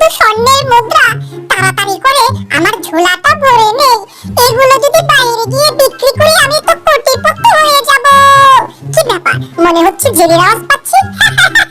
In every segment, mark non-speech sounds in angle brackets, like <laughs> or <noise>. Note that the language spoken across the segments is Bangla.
শুধু স্বর্ণের মুদ্রা তাড়াতাড়ি করে আমার ঝোলাটা ভরে নেই। এগুলো যদি বাইরে গিয়ে বিক্রি করি, আমি তো কোটিপতি হয়ে যাব। কি ব্যাপার? মনে হচ্ছে জেরির আওয়াজ পাচ্ছি? <laughs>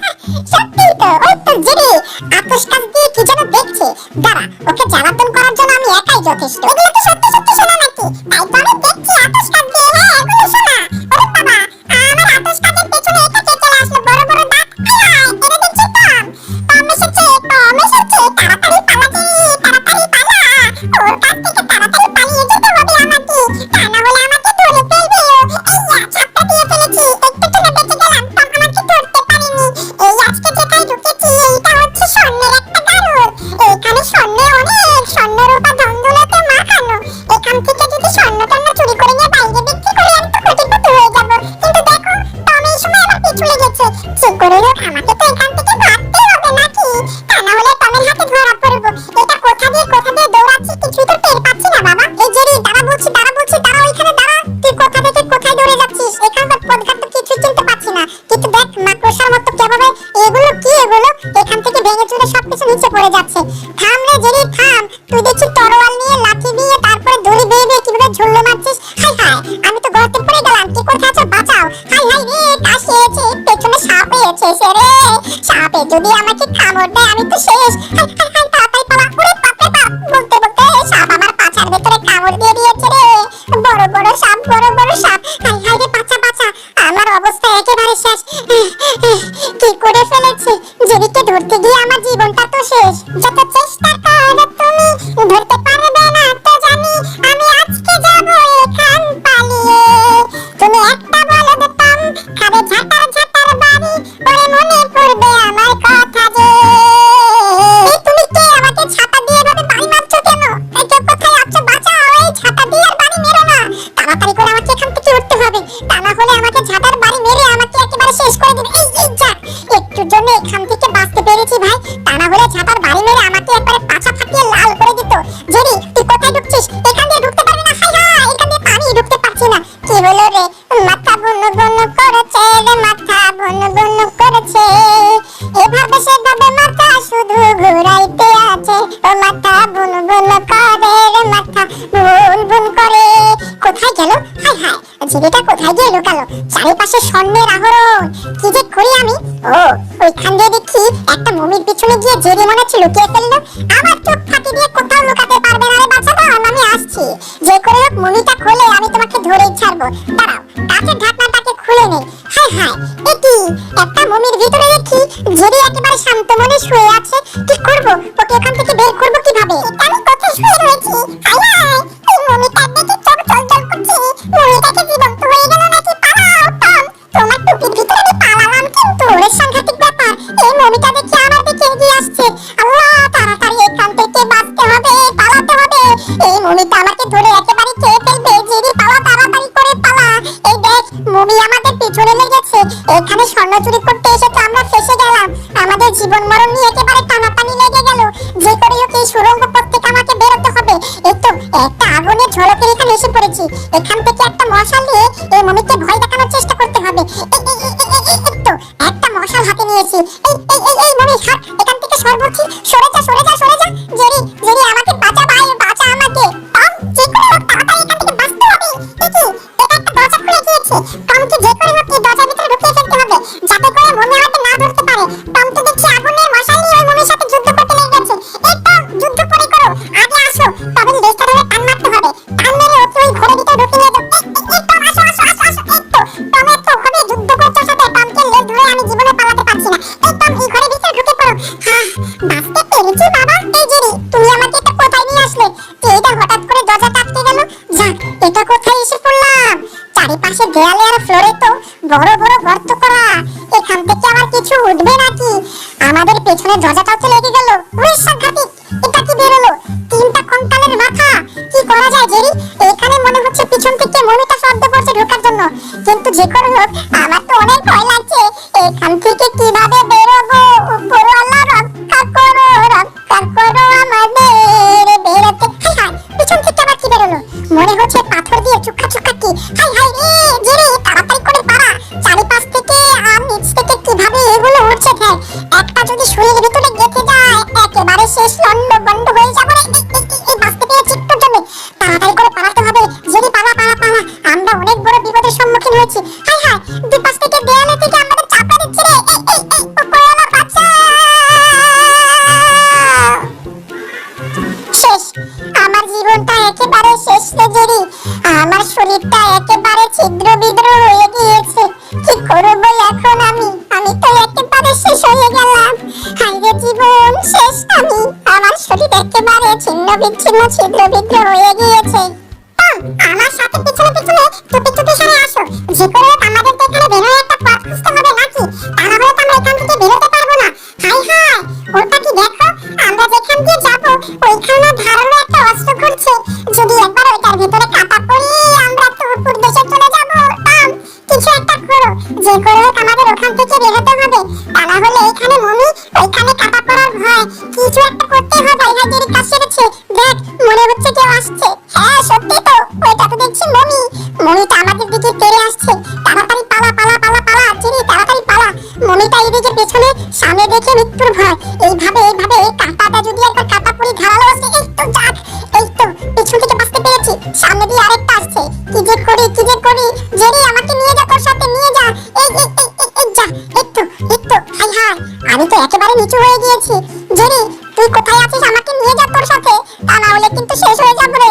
থামলে যদি গুনগুন করে। কোথায় গেল? হায় হায় ঝিঁড়িটা কোথায় গিয়ে লুকালো? চারিপাশে স্বর্ণের আহরণ। কি যে করি আমি? ও, ওইখান দিয়ে দেখি একটা মমির পিছনে গিয়ে জেরি মনে হচ্ছে লুকিয়ে ফেলল। আমার চোখ ফাঁকি দিয়ে কোথাও লুকাতে পারবে না রে বাচ্চাটা। আমি আসছি। যে করে হোক, মমিটা খোলে, আমি তোমাকে ধরেই ছাড়বো। দাঁড়াও। এখানে স্বর্ণ চুরি করতে এসে তো আমরা ফেসে গেলাম। আমাদের জীবন মরণ নিয়ে একেবারে টানাটানি লেগে গেল। যে করে হোক এই সুরঙ্গ থেকে আমাকে বেরোতে হবে। এই তো, একটা আগুনের ঝলকে এখানে এসে পড়েছি। এখান থেকে একটা মশাল নিয়ে এই মমিকে ভয় দেখানোর চেষ্টা করতে হবে। তো, একটা মশাল হাতে নিয়েছি। এই এই এই মমি হাত এখান থেকে সর সরে যা সরে যা সরে যা। জেরি জেরি, আমাকে বাঁচা ভাই, বাঁচা আমাকে। টম, যে করে হোক তাড়াতাড়ি এখান থেকে বাঁচতে হবে। দেখি এটা একটা দরজা খুলে গিয়েছে। টমকে যে গর্ত করা। এখান থেকে আবার কিছু উঠবে নাকি? আমাদের পেছনে দরজাটাও তো লেগে গেল। ওই সাংঘাতিক, এটা কি বেরোলো? তিনটা কঙ্কালের মাথা। কি করা যায়, জেরি? এখানে মনে হচ্ছে পিছন থেকে মমিতা শব্দ করছে ঢোকার জন্য। কিন্তু যে করে হোক আমার তো অনেক ভয় লাগছে। এখান থেকে কীভাবে বিচ্ছিন্ন ছিদ্র বিদ্র হয়ে গিয়েছে। আমার সাথে পিছনে পিছনে টুপি টুপি সারে আসো। যে করে আমাদের তো এখানে বেরোয় একটা পথ খুঁজতে হবে নাকি? তাহলে তো আমরা এখান থেকে বেরোতে পারব না। হাই হাই, ওটা কি দেখো? আমরা যেখান দিয়ে যাব, ওইখানে ধারণ একটা অস্ত্র ঘুরছে যদি একবার ওইটার ভিতরে কাটা পড়ি, আমরা তো উপর দেশে চলে যাব। আম, কিছু একটা করো। যে করে আমাদের ওখান থেকে বেরোতে হবে। তা না হলে এখানে মমি, ওইখানে কাটা পড়ার ভয়। কিছু একটা আমাকে নিয়ে যা তোর সাথে তা না হলে কিন্তু শেষ হয়ে যাবে রে।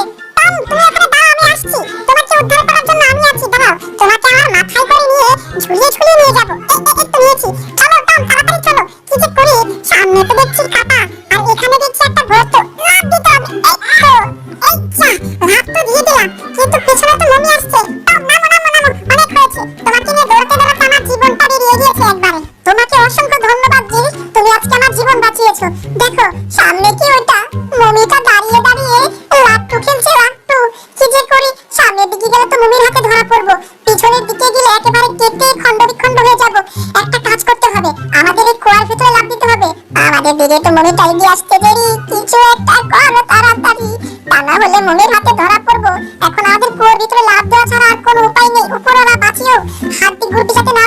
বলে মনের হাতে ধরা পড়ব। এখন আমাদের কুয়োর ভিতরে লাভ দেওয়া ছাড়া আর কোনো উপায় নেই। উপরওয়ালা বাঁচিয়েও হাতটি গুড়টি যাতে না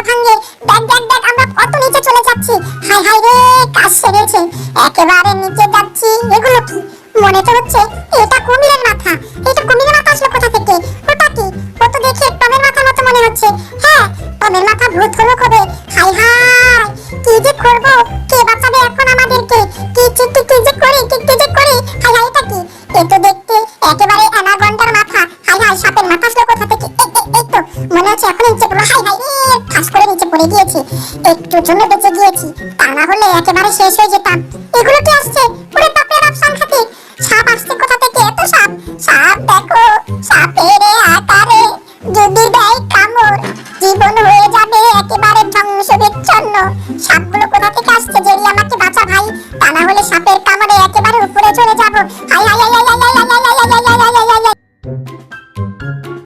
তা না হলে একেবারে শেষ হয়ে যেতাম। এগুলো